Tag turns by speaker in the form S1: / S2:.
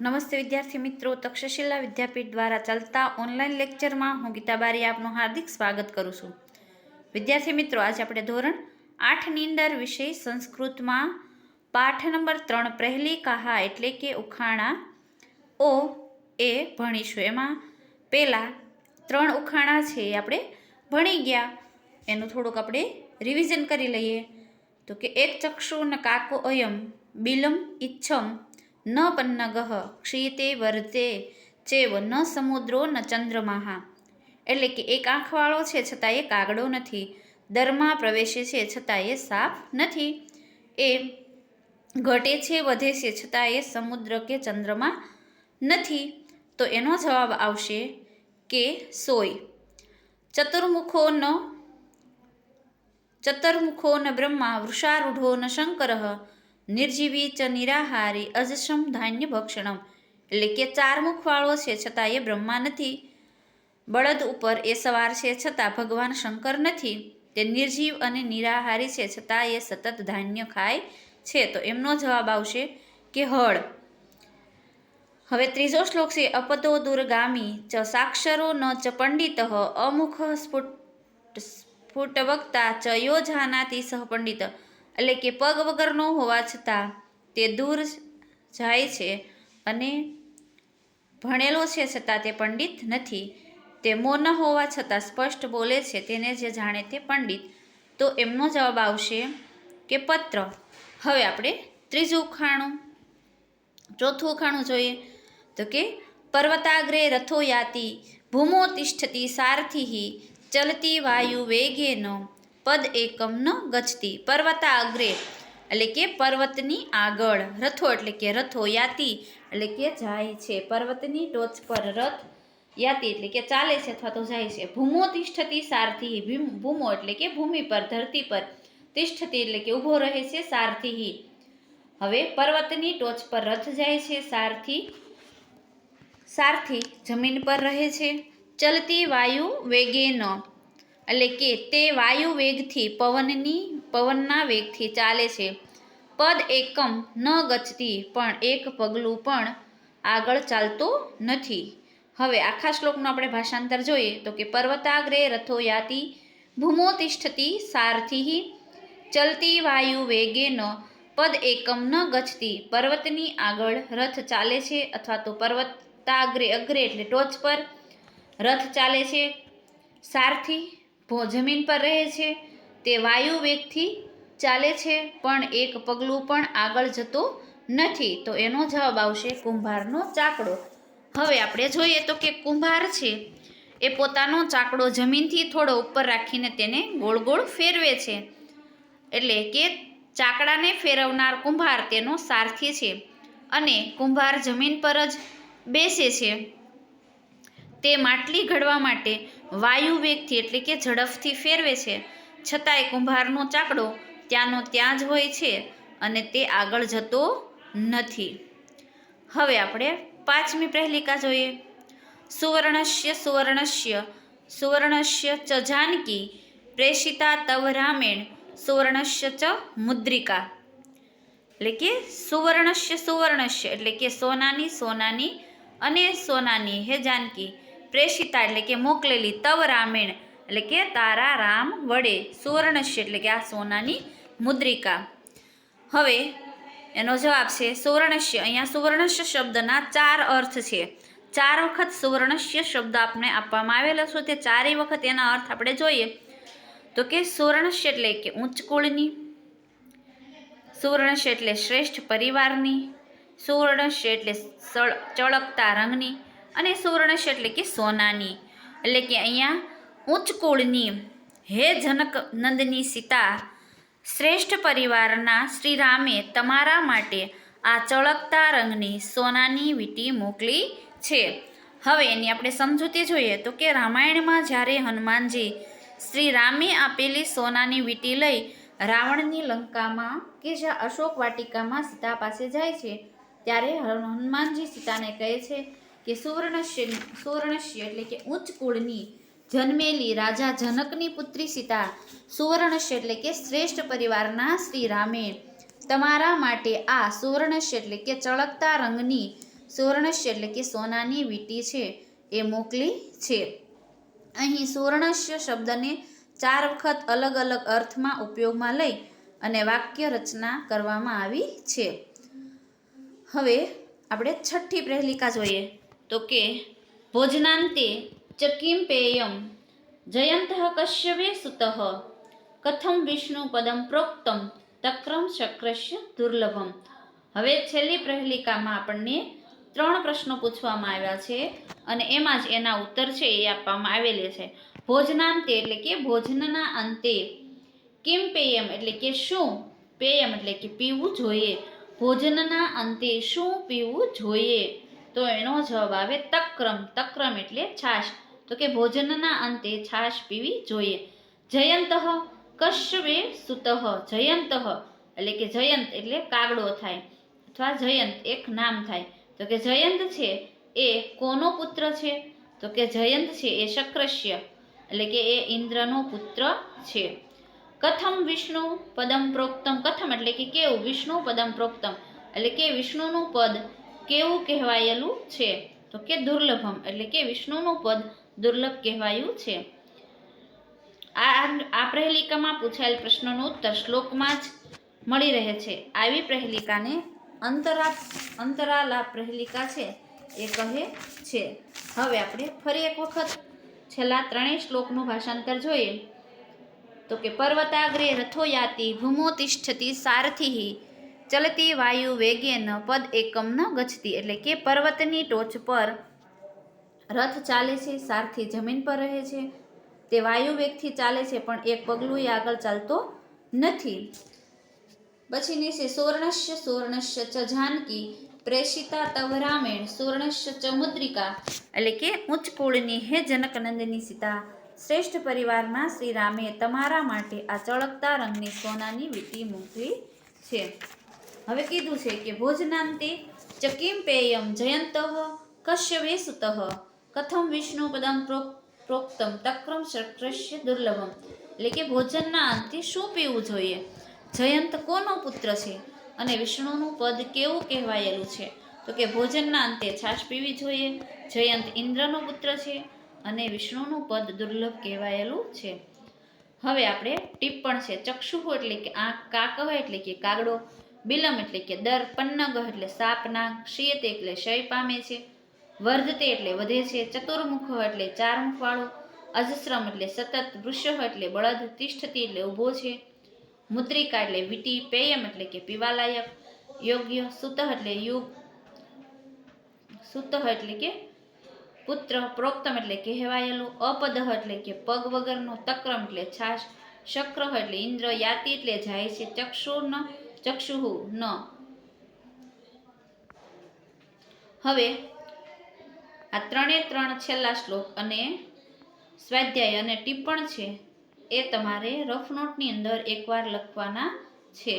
S1: નમસ્તે વિદ્યાર્થી મિત્રો, તક્ષશિલા વિદ્યાપીઠ દ્વારા ચાલતા ઓનલાઈન લેક્ચરમાં હું ગીતા બારી આપનું હાર્દિક સ્વાગત કરું છું. વિદ્યાર્થી મિત્રો, આજે આપણે ધોરણ આઠની અંદર વિષય સંસ્કૃતમાં પાઠ નંબર ત્રણ, પહેલી કહા એટલે કે ઉખાણા, ઓ એ ભણીશું. એમાં પહેલાં ત્રણ ઉખાણા છે એ આપણે ભણી ગયા. એનું થોડુંક આપણે રિવિઝન કરી લઈએ. તો કે એક ચક્ષુ ને કાકો અયમ, બિલમ, ઈચ્છમ ન પન્નગઃ, ક્ષીતે વર્તે, ચેવ ન સમુદ્રો ન ચંદ્રમાહા. એટલે કે એક આંખવાળો છે છતાં એ કાગડો નથી. દરમાં પ્રવેશે છે છતાં એ સાપ નથી. એ ઘટે છે, વધે છે છતાં એ સમુદ્ર કે ચંદ્રમાં નથી. તો એનો જવાબ આવશે કે સોય. ચતુર્મુખો ન ચતુર્મુખો ન બ્રહ્મા વૃષારૂઢો ન શંકર નિર્જીવી ચ નિરાહારી અજસમ ધાન્ય ભક્ષણમ. એટલે કે ચાર મુખવાળો છે છતાં એ બ્રહ્મા નથી. બળદ ઉપર એ સવાર છે છતાં ભગવાન શંકર નથી. તે નિર્જીવ અને નિરાહારી છે છતાં એ સતત ધાન્ય ખાય છે. તો એમનો જવાબ આવશે કે હળ. હવે ત્રીજો શ્લોક છે, અપતો દુર્ગામી ચ સાક્ષરો ન ચ પંડિત, અમુખ સ્ફુટ, સ્ફુટવક્તા ચ યોજાનાતી સહ પંડિત. એટલે કે પગ વગરનો હોવા છતાં તે દૂર જાય છે અને ભણેલો છે છતાં તે પંડિત નથી. તે મૌન હોવા છતાં સ્પષ્ટ બોલે છે, તેને જે જાણે તે પંડિત. તો એમનો જવાબ આવશે કે પત્ર. હવે આપણે ત્રીજું ઉખાણું, ચોથું ઉખાણું જોઈએ. તો કે, પર્વતાગ્રે રથો યાતિ, ભૂમો તિષ્ઠતી સારથી ચલતી વાયુ વેગેન પદ એકમ ન ગચતી પર્વતા અગ્રે એટલે કે પર્વતની આગળ, રથો એટલે કે રથો યાતિ, એટલે કે જાય છે. પર્વતની ટોચ પર રથ યાતિ એટલે કે ચાલે છે અથવા તો જાય છે. ભૂમો તિષ્ઠતી સારથી ભૂમો એટલે કે ભૂમિ પર, ધરતી પર તિષ્ઠતી એટલે કે ઊભો રહે છે સારથી. હવે પર્વતની ટોચ પર રથ જાય છે સારથી. સારથી જમીન પર રહે છે. ચલતી વાયુ વેગે ન એટલે કે તે વાયુ વેગથી પવનની, પવનના વેગથી ચાલે છે. પદ એકમ ન ગચતી પણ એક પગલું પણ આગળ ચાલતો નથી. હવે આખા શ્લોકનું આપણે ભાષાંતર જોઈએ તો કે પર્વતાગ્રે રથો યાતિ ભૂમો સારથી ચલતી વાયુ વેગે ન પદ એકમ ન ગચતી પર્વતની આગળ રથ ચાલે છે અથવા તો પર્વતાગ્રે અગ્રે એટલે ટોચ પર રથ ચાલે છે. સારથી જમીન પર રહે છે, તે વાયુ વેગથી ચાલે છે, પણ એક પગલું પણ આગળ જતું નથી. તો એનો જવાબ આવશે કુંભારનો ચાકડો. હવે આપણે જોઈએ તો કે કુંભાર છે, એ પોતાનો ચાકડો જમીનથી થોડો ઉપર રાખીને તેને ગોળ ગોળ ફેરવે છે. એટલે કે ચાકડાને ફેરવનાર કુંભાર તેનો સારથી છે અને કુંભાર જમીન પર જ બેસે છે. તે માટલી ઘડવા માટે વાયુ વેગથી એટલે કે ઝડપથી ફેરવે છે. છતાંય કુંભારનો ચાકડો ત્યાંનો ત્યાં જ હોય છે અને તે આગળ જતો નથી. હવે આપણે પાંચમી પ્રહેલિકા જોઈએ. સુવર્ણસ્ય સુવર્ણસ્ય સુવર્ણસ્ય ચ જાનકી, પ્રેષિતા તવ રામેણ, સુવર્ણસ્ય ચ મુદ્રિકા. એટલે કે સુવર્ણસ્ય સુવર્ણસ્ય એટલે કે સોનાની સોનાની અને સોનાની, હે જાનકી? પ્રેષિતા એટલે કે મોકલેલી તવ રામેણ. એટલે કે તારા રામ વડે સુવર્ણશ્ય એટલે કે આ સોનાની મુદ્રિકા. હવે એનો જવાબ છે સુવર્ણશ્ય. અહીંયા સુવર્ણશ્ય શબ્દના ચાર અર્થ છે. ચાર વખત સુવર્ણશ્ય શબ્દ આપણે આપવામાં આવેલો છે. તે ચારેય વખત એના અર્થ આપણે જોઈએ. તો કે સુવર્ણશ્ય એટલે કે ઉચ્ચ કુળની, સુવર્ણશ્ય એટલે શ્રેષ્ઠ પરિવારની, સુવર્ણશ્ય એટલે ચળકતા રંગની અને સુવર્ણશ એટલે કે સોનાની. એટલે કે અહીંયા ઉચ્ચ કુળની હે જનક નંદની સીતા શ્રેષ્ઠ પરિવારના શ્રી રામે તમારા માટે આ ચળકતા રંગની સોનાની વીટી મોકલી છે. હવે એની આપણે સમજૂતી જોઈએ તો કે રામાયણમાં જ્યારે હનુમાનજી શ્રી રામે આપેલી સોનાની વીટી લઈ રાવણની લંકામાં કે જ્યાં અશોક વાટિકામાં સીતા પાસે જાય છે, ત્યારે હનુમાનજી સીતાને કહે છે કે સુવર્ણશ્ય સુવર્ણશ્ય એટલે કે ઉચ્ચ કુળની જન્મેલી રાજા જનકની પુત્રી સીતા, સુવર્ણશ્ય એટલે કે શ્રેષ્ઠ પરિવારના શ્રી રામે. તમારા માટે આ સુવર્ણશ્ય એટલે કે ચળકતા રંગની સુવર્ણશ્ય એટલે કે સોનાની વીંટી છે, એ મોકલી છે. અહીં સુવર્ણશ્ય શબ્દને ચાર વખત અલગ અલગ અર્થમાં ઉપયોગમાં લઈ અને વાક્ય રચના કરવામાં આવી છે. હવે આપણે છઠ્ઠી પ્રહેલિકા જોઈએ? તો કે, ભોજનાંતે ચકીમ પેયમ જયંત કશ્યપે સુત કથમ વિષ્ણુ પદમ પ્રોક્તમ તક્રમ શક્રશ્ય દુર્લભમ. હવે છેલ્લી પ્રહેલિકામાં આપણને ત્રણ પ્રશ્નો પૂછવામાં આવ્યા છે અને એમાં જ એના ઉત્તર છે એ આપવામાં આવેલી છે. ભોજનાંતે એટલે કે ભોજનના અંતે કિમ પેયમ? એટલે કે શું પેયમ? એટલે કે પીવું જોઈએ. ભોજનના અંતે શું પીવું જોઈએ? તો એનો જવાબ આવે તક્રમ. તક્રમ એટલે છાશ. તો કે ભોજનના અંતે છાશ પીવી જોઈએ. જયંત કશ્યપે સુત. જયંત એટલે કે જયંત એટલે કાગડો થાય અથવા જયંત એક નામ થાય. તો કે જયંત છે એ કોનો પુત્ર છે? તો કે જયંત છે એ શક્રશ્ય એટલે કે એ ઇન્દ્રનો પુત્ર છે. કથમ વિષ્ણુ પદમ પ્રોક્તમ. કથમ એટલે કે કેવું? વિષ્ણુ પદમ પ્રોક્તમ એટલે કે વિષ્ણુનું પદ કેવું કહેવાયેલું છે? તો કે દુર્લભમ એટલે કે વિષ્ણુનું પદ દુર્લભ કહેવાયું છે. આ આ પ્રહેલિકામાં પૂછાયેલ પ્રશ્નનો ઉત્તર શ્લોકમાં જ મળી રહે છે. આવી પ્રહેલિકાને અંતરા અંતરાલા પ્રહેલિકા છે એ કહે છે. હવે આપણે ફરી એક વખત છેલ્લા ત્રણેય શ્લોકનું ભાષાંતર જોઈએ. તો કે પર્વતાગ્રે રથો યાતિ ભૂમો તિષ્ઠતી સારથિ ચલતી વાયુ વેગેન પદ એકમ ન ગચતી એટલે કે પર્વતની ટોચ પર રથ ચાલે છે, સારથી જમીન પર રહે છે. તે વાયુ વેગથી ચાલે છે, પણ એક પગલું એ આગળ ચાલતો નથી. પછીની છે સુવર્ણશ્ય સુવર્ણશ્ય ચ જાનકી, પ્રેષિતા તવ રામેણ સુવર્ણશ્ય ચ મુદ્રિકા. એટલે કે ઉચ્ચ કુળની હે જનકનંદની સીતા. શ્રેષ્ઠ પરિવારમાં શ્રી રામે તમારા માટે આ ચળકતા રંગની સોનાની વીટી મૂકવી છે. હવે કીધું છે કે ભોજનાંતે ચકીમ પેયમ જયંત કશ્યપે સુત. કથમ વિષ્ણુ પદમ પ્રોક પ્રોક્તમ તક્રમ શક્રસ્ય દુર્લભમ. એટલે કે ભોજનના અંતે શું પીવું જોઈએ? જયંત કોનો પુત્ર છે? અને વિષ્ણુનું પદ કેવું કહેવાયેલું છે? તો કે ભોજનના અંતે છાશ પીવી જોઈએ. જયંત ઇન્દ્રનો પુત્ર છે અને વિષ્ણુનું પદ દુર્લભ કહેવાયેલું છે. હવે આપણે ટિપ્પણ છે ચક્ષુ એટલે કે આંખ કાકહ એટલે કે કાગડો. બિલમ એટલે કે દર પન્નગહ એટલે સાપના ક્ષીયતે એટલે ક્ષય પામે છે, વર્ધતે એટલે વધે છે, ચતુર્મુખ એટલે ચાર મુખવાળો અજસ્રમ એટલે સતત વૃષહ એટલે બળદ, તિષ્ઠતી એટલે ઊભો છે, મુદ્રિકા એટલે વીટી, પેયમ એટલે કે પીવાલાયક, યોગ્ય, સુતઃ એટલે યુગ, સુતઃ એટલે કે પુત્ર, પ્રોક્તમ એટલે કહેવાયેલું અપદહ એટલે કે પગ વગરનો તક્રમ એટલે છાશ, શક્ર એટલે ઇન્દ્ર, યાતિ એટલે જાય છે ચક્ષુ ન ચક્ષુહુ ન. હવે આ ત્રણે ત્રણ છેલ્લા શ્લોક અને સ્વાધ્યાય અને ટિપ્પણ છે એ તમારે રફ નોટની અંદર એકવાર લખવાના છે.